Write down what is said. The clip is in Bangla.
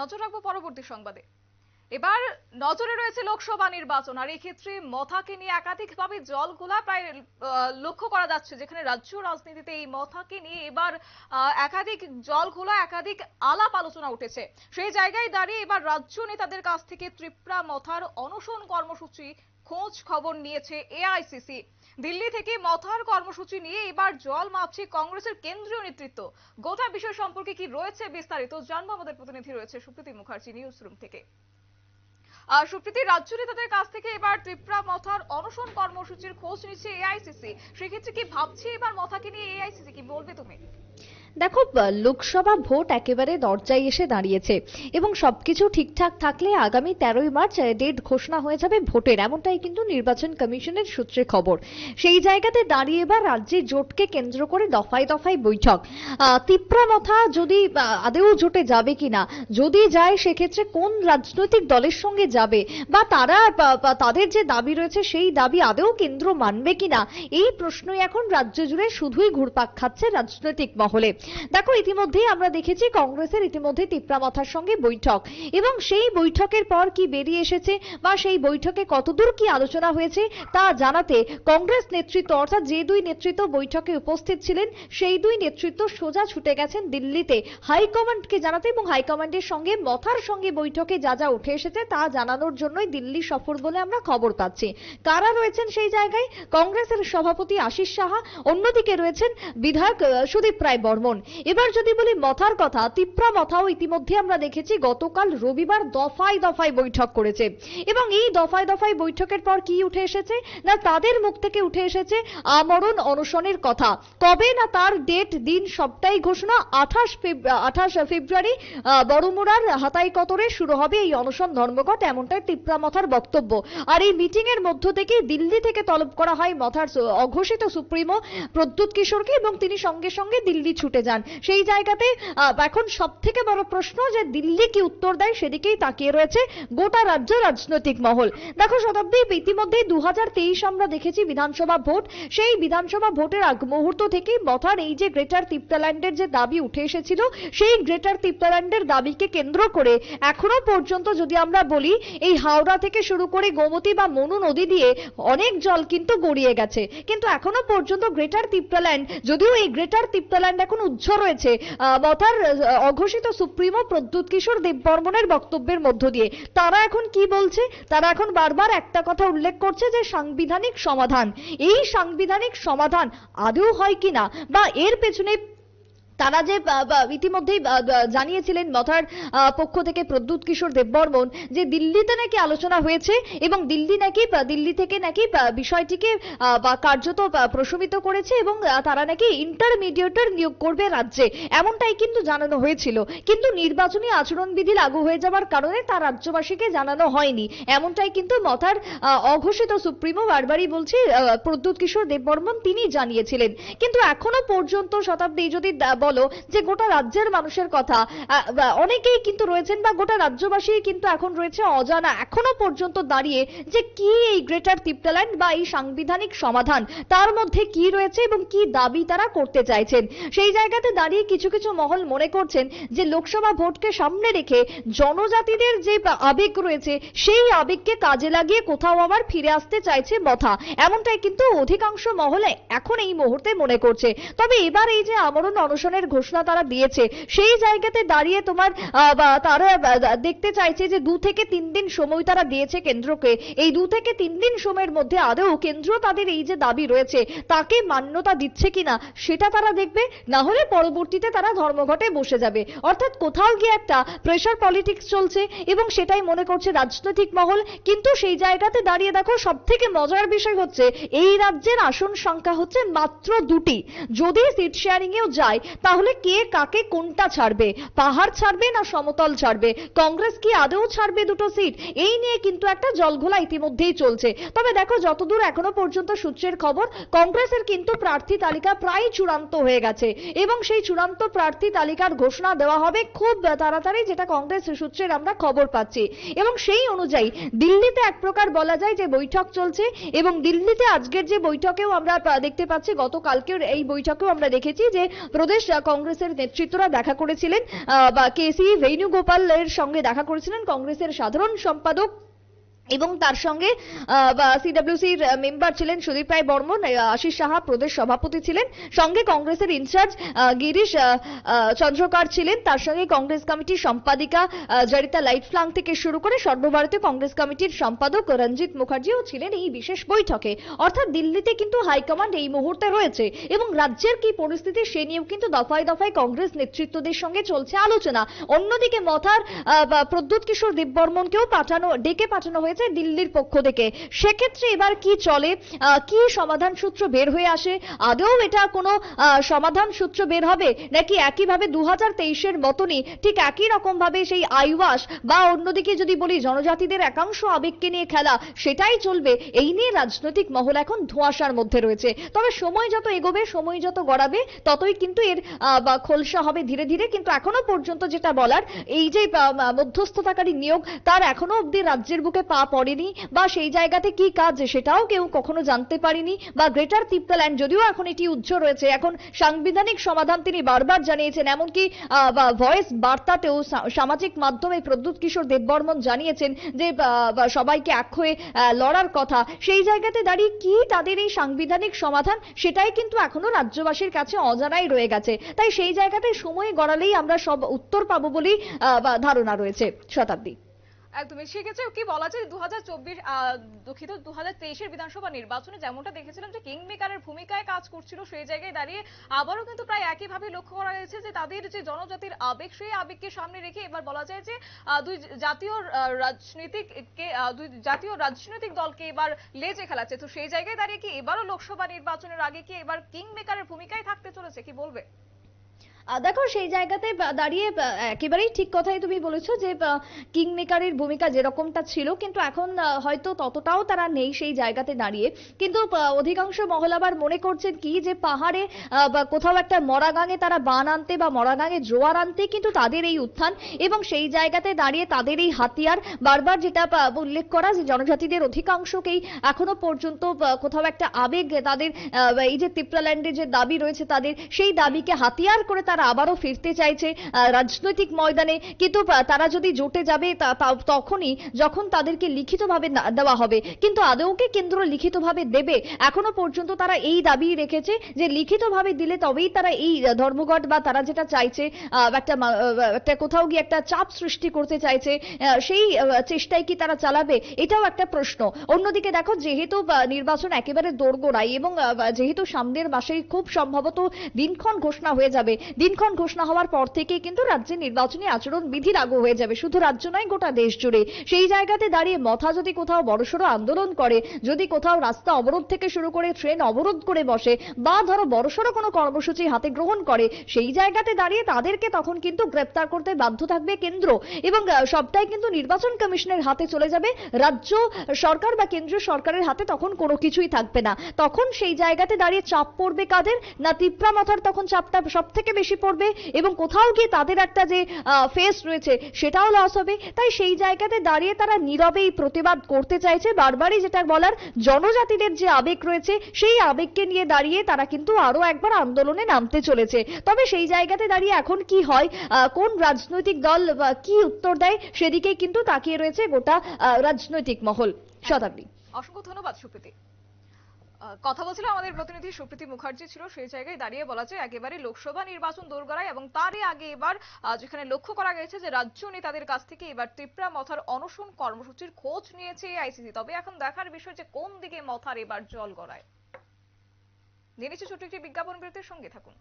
নজর রাখব পরবর্তী সংবাদে। এবার নজরে রয়েছে লোকসভা নির্বাচন, আর এই ক্ষেত্রে মথাকে নিয়ে একাধিকভাবে জল ঘোলা প্রায় লক্ষ্য করা যাচ্ছে, যেখানে রাজ্য রাজনীতিতে এই মথাকে নিয়ে এবার একাধিক জল ঘোলা একাধিক আলাপ আলোচনা উঠেছে। সেই জায়গায় দাঁড়িয়ে এবার রাজ্য নেতাদের কাছ থেকে ত্রিপুরা মথার অনশন কর্মসূচি খোঁজ খবর নিয়েছে এআইসিসি। দিল্লি থেকে মথার কর্মসূচি নিয়ে এবার জল মাপছে কংগ্রেসের কেন্দ্রীয় নেতৃত্ব। গোটা বিষয় সম্পর্কে কি রয়েছে বিস্তারিত জানব আমাদের প্রতিনিধি রয়েছে সুপ্রীতি মুখার্জি নিউজ রুম থেকে সুপ্রীতি, রাজ্য নেতাদের কাছ থেকে এবার ত্রিপুরা মথার অনশন কর্মসূচির খোঁজ নিচ্ছে এআইসিসি। সেক্ষেত্রে কি ভাবছে এবার মথাকে নিয়ে এআইসিসি, কি বলবে তুমি? দেখো লোকসভা ভোট একেবারে দরজায় এসে দাঁড়িয়েছে এবং সবকিছু ঠিকঠাক থাকলে আগামী তেরোই মার্চ ডেট ঘোষণা হয়ে যাবে ভোটের। এমনটাই কিন্তু নির্বাচন কমিশনের সূত্রে খবর। সেই জায়গাতে দাঁড়িয়ে এবার রাজ্যে জোটকে কেন্দ্র করে দফায় দফায় বৈঠক। আহ, তিপ্রা মথা যদি আদেও জোটে যাবে কিনা যদি যায় সেক্ষেত্রে কোন রাজনৈতিক দলের সঙ্গে যাবে বা তারা বা, বা তাদের যে দাবি রয়েছে সেই দাবি আদেও কেন্দ্র মানবে কিনা এই প্রশ্নই এখন রাজ্য জুড়ে শুধুই ঘুরপাক খাচ্ছে রাজনৈতিক মহলে। দেখো, ইতিমধ্যেই আমরা দেখেছি কংগ্রেসের ইতিমধ্যে তিপ্রা মাথার সঙ্গে বৈঠক। এবং সেই বৈঠকের পর কি বেরিয়ে এসেছে বা সেই বৈঠকে কতদূর কি আলোচনা হয়েছে তা জানাতে কংগ্রেস নেতৃত্ব, অর্থাৎ যে দুই নেতৃত্ব বৈঠকে উপস্থিত ছিলেন, সেই দুই নেতৃত্ব সোজা ছুটে গেছেন দিল্লিতে। হাইকমান্ডকে জানাতে এবং হাইকমান্ডের সঙ্গে মথার সঙ্গে বৈঠকে যা যা উঠে এসেছে তা জানানোর জন্যই দিল্লি সফর বলে আমরা খবর পাচ্ছি। কারা রয়েছেন সেই জায়গায়? কংগ্রেসের সভাপতি আশিস সাহা, অন্যদিকে রয়েছেন বিধায়ক সুদীপ রায় বর্মন। এবার যদি বলি মথার কথা, তিপ্রা মথাও ইতিমধ্যে আমরা দেখেছি গতকাল রবিবার দফায় দফায় বৈঠক করেছে। এবং এই দফায় দফায় বৈঠকের পর কি উঠে এসেছে? না তাদের মুখ থেকে উঠে এসেছে আমরণ অনশনের কথা। কবে না তার ডেট, দিন সবটাই ঘোষণা আঠাশ আঠাশ ফেব্রুয়ারি বড়মুড়ার হাতাই কতরে শুরু হবে এই অনশন ধর্মঘট, এমনটাই তিপ্রা মথার বক্তব্য। আর এই মিটিং এর মধ্য থেকে দিল্লি থেকে তলব করা হয় মথার অঘোষিত সুপ্রিমো প্রদ্যুৎ কিশোরকে এবং তিনি সঙ্গে সঙ্গে দিল্লি ছুটে যান। সেই জায়গাতে এখন সব থেকে বড় প্রশ্ন যে দিল্লি কি উত্তর দেয়, সেদিকেই তাকিয়ে রয়েছে গোটা রাজ্য রাজনৈতিক মহল। দেখো শতাব্দী, ইতিমধ্যেই দু আমরা দেখেছি বিধানসভা ভোট। সেই বিধানসভা ভোটের আগ মুহূর্ত থেকেই মথার এই যে গ্রেটার তিপ্রাল্যান্ডের যে দাবি উঠে এসেছিল, সেই গ্রেটার তিপ্রাল্যান্ডের দাবিকে কেন্দ্র করে এখনও পর্যন্ত যদি আমরা বলি, এই হাওড়া থেকে শুরু করে গোমতী বা মনু নদী দিয়ে অনেক জল কিন্তু গড়িয়ে গেছে। কিন্তু এখনও পর্যন্ত গ্রেটার তিপ্রাল্যান্ড যদিও এই গ্রেটার তিপ্রাল্যান্ড এখন উজ্জ্ব রয়েছে। মথার অঘোষিত সুপ্রিমো প্রদ্যুৎ কিশোর দেববর্মনের বক্তব্যের মধ্য দিয়ে। তারা এখন কি বলছে? তারা এখন বারবার একটা কথা উল্লেখ করছে যে সাংবিধানিক সমাধান। এই সাংবিধানিক সমাধান আদৌ হয় কিনা? বা এর পেছনে তারা যে ইতিমধ্যেই জানিয়েছিলেন মথার পক্ষ থেকে প্রদ্যুৎ কিশোর দেববর্মন যে দিল্লিতে নাকি আলোচনা হয়েছে এবং দিল্লি নাকি দিল্লি থেকে নাকি বিষয়টিকে কার্যত প্রশমিত করেছে এবং তারা নাকি ইন্টারমিডিয়েটর নিয়োগ করবে রাজ্যে। এমনটাই কিন্তু জানানো হয়েছিল। কিন্তু নির্বাচনী আচরণবিধি লাগু হয়ে যাওয়ার কারণে তা রাজ্যবাসীকে জানানো হয়নি। এমনটাই কিন্তু মথার অঘোষিত সুপ্রিমো বারবারই বলছি প্রদ্যুৎ কিশোর দেববর্মন তিনি জানিয়েছিলেন। কিন্তু এখনও পর্যন্ত শতাব্দী যদি বলো যে গোটা রাজ্যের মানুষের কথা অনেকেই কিন্তু রয়েছেন বা গোটা রাজ্যবাসী কিন্তু এখন রয়েছে অজানা, এখনও পর্যন্ত দাঁড়িয়ে যে কি এই গ্রেটার তিপ্টাল্যান্ড বা এই সাংবিধানিক সমাধান, তার মধ্যে কি রয়েছে এবং কি দাবি তারা করতে চাইছেন? সেই জায়গাতে দাঁড়িয়ে কিছু কিছু মহল মনে করছেন যে লোকসভা ভোটকে সামনে রেখে জনজাতিদের যে আবেগ রয়েছে, সেই আবেগকে কাজে লাগিয়ে কোথাও আবার ফিরে আসতে চাইছে মথা এমনটাই কিন্তু অধিকাংশ মহলে এখন এই মুহূর্তে মনে করছে। তবে এবার এই যে আমরণ অনশনের ঘোষণা তারা দিয়েছে। সেই জায়গাতে দাঁড়িয়ে তোমার তারা দেখতে চাইছে যে দু থেকে তিন দিন সময় তারা দিয়েছে কেন্দ্রকে। এই দু থেকে তিন দিন সময়ের মধ্যে আদৌ কেন্দ্র তাদের এই যে দাবি রয়েছে, তাকে মান্যতা দিচ্ছে কিনা, সেটা তারা দেখবে, না হলে পরবর্তীতে তারা ধর্মঘটে বসে যাবে। অর্থাৎ কোথাও গিয়ে একটা প্রেশার পলিটিক্স চলছে এবং সেটাই মনে করছে রাজনৈতিক মহল। কিন্তু সেই জায়গাতে দাঁড়িয়ে দেখো সব থেকে মজার বিষয় হচ্ছে, এই রাজ্যের আসন সংখ্যা হচ্ছে মাত্র দুটি। যদি সিট শেয়ারিং এও যায় তাহলে কে, কাকে, কোনটা ছাড়বে? পাহাড় ছাড়বে না সমতল ছাড়বে? কংগ্রেস কি আদৌ ছাড়বে দুটো সিট? এই নিয়ে কিন্তু একটা জলঘোলা ইতিমধ্যেই চলছে। তবে দেখো, যতদূর এখনও পর্যন্ত সূত্রের খবর, কংগ্রেসের কিন্তু প্রার্থী তালিকা প্রায় চূড়ান্ত হয়ে গেছে। এবং সেই চূড়ান্ত প্রার্থী তালিকার ঘোষণা দেওয়া হবে খুব তাড়াতাড়ি, যেটা কংগ্রেস সূত্রের আমরা খবর পাচ্ছি। এবং সেই অনুযায়ী দিল্লিতে এক প্রকার বলা যায় যে বৈঠক চলছে। এবং দিল্লিতে আজকের যে বৈঠকেও আমরা দেখতে পাচ্ছি, গতকালকের এই বৈঠকেও আমরা দেখেছি যে প্রদেশ কংগ্রেসের নেতৃত্বরা দেখা করেছিলেন। বা কেসি বেণুগোপালের সঙ্গে দেখা করেছিলেন কংগ্রেসের সাধারণ সম্পাদক এবং তার সঙ্গে সিডব্লিউসির মেম্বার ছিলেন সুদীপ রায় বর্মন আশিস সাহা প্রদেশ সভাপতি ছিলেন। সঙ্গে কংগ্রেসের ইনচার্জ গিরিশ চন্দ্রকার ছিলেন। তার সঙ্গে কংগ্রেস কমিটির সম্পাদিকা জরিতা লাইট ফ্লাং থেকে শুরু করে সর্বভারতীয় কংগ্রেস কমিটির সম্পাদক রঞ্জিত মুখার্জিও ছিলেন এই বিশেষ বৈঠকে। অর্থাৎ দিল্লিতে কিন্তু হাইকমান্ড এই মুহূর্তে রয়েছে এবং রাজ্যের কি পরিস্থিতি সে নিয়েও কিন্তু দফায় দফায় কংগ্রেস নেতৃত্বদের সঙ্গে চলছে আলোচনা। অন্যদিকে মথার প্রদ্যুৎ কিশোর দেববর্মনকেও পাঠানো, ডেকে পাঠানো হয়েছে। দিল্লির পক্ষ থেকে। সেক্ষেত্রে এবার কি চলে? কি সমাধান সূত্র বের হয়ে আসে? আদৌ এটা কোনো সমাধান সূত্র বের হবে? নাকি একইভাবে দু হাজার তেইশের মতনই ঠিক একই রকম ভাবে সেই আইওয়াস বা অন্যদিকে যদি বলি জনজাতিদের একাংশ আবেগকে নিয়ে খেলা, সেটাই চলবে। এই নিয়ে রাজনৈতিক মহল এখন ধোঁয়াশার মধ্যে রয়েছে। তবে সময় যত এগোবে, সময় যত গড়াবে, ততই কিন্তু এর বা খোলসা হবে ধীরে ধীরে। কিন্তু এখনও পর্যন্ত যেটা বলার, এই যে মধ্যস্থতাকারী নিয়োগ, তার এখনও অব্দি রাজ্যের বুকে পা পড়েনি বা সেই জায়গাতে কি কাজ সেটাও কেউ কখনো জানতে পারেনি বা গ্রেটার তিপ্তাল্যান্ড যদিও এখন এটি উজ্জ্ব রয়েছে। এখন সাংবিধানিক সমাধান তিনি বারবার জানিয়েছেন, এমনকি ভয়েস বার্তাতেও সামাজিক মাধ্যমে প্রদ্যুৎ কিশোর দেববর্মন জানিয়েছেন যে সবাইকে এক হয়ে লড়ার কথা। সেই জায়গাতে দাঁড়িয়ে কি তাদের এই সাংবিধানিক সমাধান সেটাই কিন্তু এখনও রাজ্যবাসীর কাছে অজানাই রয়ে গেছে। তাই সেই জায়গাতে সময় গড়ালেই আমরা সব উত্তর পাবো বলেই ধারণা রয়েছে শতাব্দী একদমই। সেক্ষেত্রে কি বলা যায় দু হাজার চব্বিশ দুঃখিত দু হাজার তেইশের বিধানসভা নির্বাচনে যেমনটা দেখেছিলাম যে কিং মেকারের ভূমিকায় কাজ করছিল সেই জায়গায় দাঁড়িয়ে আবারও কিন্তু প্রায় একইভাবে লক্ষ্য করা গেছে যে তাদের যে জনজাতির আবেগ সেই আবেগকে সামনে রেখে এবার বলা যায় যে দুই জাতীয় আহ, রাজনীতিক কে দুই জাতীয় রাজনৈতিক দলকে এবার লেজে খেলাচ্ছে। তো সেই জায়গায় দাঁড়িয়ে কি এবারও লোকসভা নির্বাচনের আগে কি এবার কিং মেকারের ভূমিকায় থাকতে চলেছে কি বলবে? দেখো, সেই জায়গাতে দাঁড়িয়ে একেবারেই ঠিক কথাই তুমি বলেছ যে কিং মেকারের ভূমিকা যেরকমটা ছিল, কিন্তু এখন হয়তো ততটাও তারা নেই সেই জায়গাতে দাঁড়িয়ে। কিন্তু অধিকাংশ মহল আবার মনে করছেন কি যে, পাহাড়ে কোথাও একটা মরাগাঙে তারা বান আনতে বা মরাগাঙে জোয়ার আনতে কিন্তু তাদের এই উত্থান এবং সেই জায়গাতে দাঁড়িয়ে তাদের এই হাতিয়ার বারবার যেটা উল্লেখ করা যে, জনজাতিদের অধিকাংশকেই এখনও পর্যন্ত কোথাও একটা আবেগ তাদের এই যে তিপ্রাল্যান্ডের যে দাবি রয়েছে তাদের, সেই দাবিকে হাতিয়ার করে তারা আবারও ফিরতে চাইছে রাজনৈতিক ময়দানে। কিন্তু তারা যদি জোটে যাবে তখনই যখন তাদেরকে লিখিতভাবে দেওয়া হবে। কিন্তু আদৌ কি কেন্দ্র লিখিতভাবে দেবে, এখনও পর্যন্ত তারা এই দাবি রেখেছে যে লিখিতভাবে দিলে তবেই তারা এই ধর্মঘট বা তারা যেটা চাইছে একটা একটা কোথাও গিয়ে একটা চাপ সৃষ্টি করতে চাইছে সেই চেষ্টাই কি তারা চালাবে? এটাও একটা প্রশ্ন। অন্যদিকে দেখো, যেহেতু নির্বাচন একেবারে দোরগোড়াই এবং যেহেতু সামনের মাসেই খুব সম্ভবত দিনক্ষণ ঘোষণা হয়ে যাবে দিনক্ষণ ঘোষণা হওয়ার পর থেকে কিন্তু রাজ্যে নির্বাচনী আচরণ বিধি লাগু হয়ে যাবে। শুধু রাজ্য নয়, গোটা দেশ জুড়ে। সেই জায়গাতে দাঁড়িয়ে মথা যদি কোথাও বড়সড় আন্দোলন করে, যদি কোথাও রাস্তা অবরোধ থেকে শুরু করে ট্রেন অবরোধ করে বসে, বা ধরো বড়সড় কোনো কর্মসূচি হাতে গ্রহণ করে, সেই জায়গাতে দাঁড়িয়ে তাদেরকে তখন কিন্তু গ্রেপ্তার করতে বাধ্য থাকবে কেন্দ্র। এবং সবটাই কিন্তু নির্বাচন কমিশনের হাতে চলে যাবে। রাজ্য সরকার বা কেন্দ্রীয় সরকারের হাতে তখন কোনো কিছুই থাকবে না। তখন সেই জায়গাতে দাঁড়িয়ে চাপ পড়বে কাদের? না তিপ্রা মাথার তখন চাপটা সব থেকে বেশি পড়বে এবং কোথাও গিয়ে তাদের একটা যে ফেস রয়েছে সেটাও লস হবে। তাই সেই জায়গাতে দাঁড়িয়ে তারা নীরবেই প্রতিবাদ করতে চাইছে। বারবারই যেটা বলার, জনজাতিদের যে আবেগ রয়েছে, সেই আবেগকে নিয়ে দাঁড়িয়ে তারা কিন্তু আরও একবার আন্দোলনে নামতে চলেছে। তবে সেই জায়গাতে দাঁড়িয়ে এখন কি হয়? কোন রাজনৈতিক দল কি উত্তর দেয়? সেদিকেই কিন্তু তাকিয়ে রয়েছে গোটা রাজনৈতিক মহল। শতাব্দী অসংখ্য ধন্যবাদ সুপ্রীতি। কথা বলছিল আমাদের প্রতিনিধি সুপ্রীতি মুখার্জি ছিল, সেই জায়গায় দাঁড়িয়ে বলা যায় একেবারে লোকসভা নির্বাচন দোরগড়ায় এবং তারই আগে এবার যেখানে লক্ষ্য করা গেছে যে রাজ্য নেতাদের কাছ থেকে এবার ত্রিপুরা মথার অনশন কর্মসূচির খোঁজ নিয়েছে আইসিসি। তবে এখন দেখার বিষয় যে কোন দিকে মথার এবার জল গড়ায়। নিয়ে নিচ্ছে ছোট্ট একটি বিজ্ঞাপন বিরতির সঙ্গে থাকুন।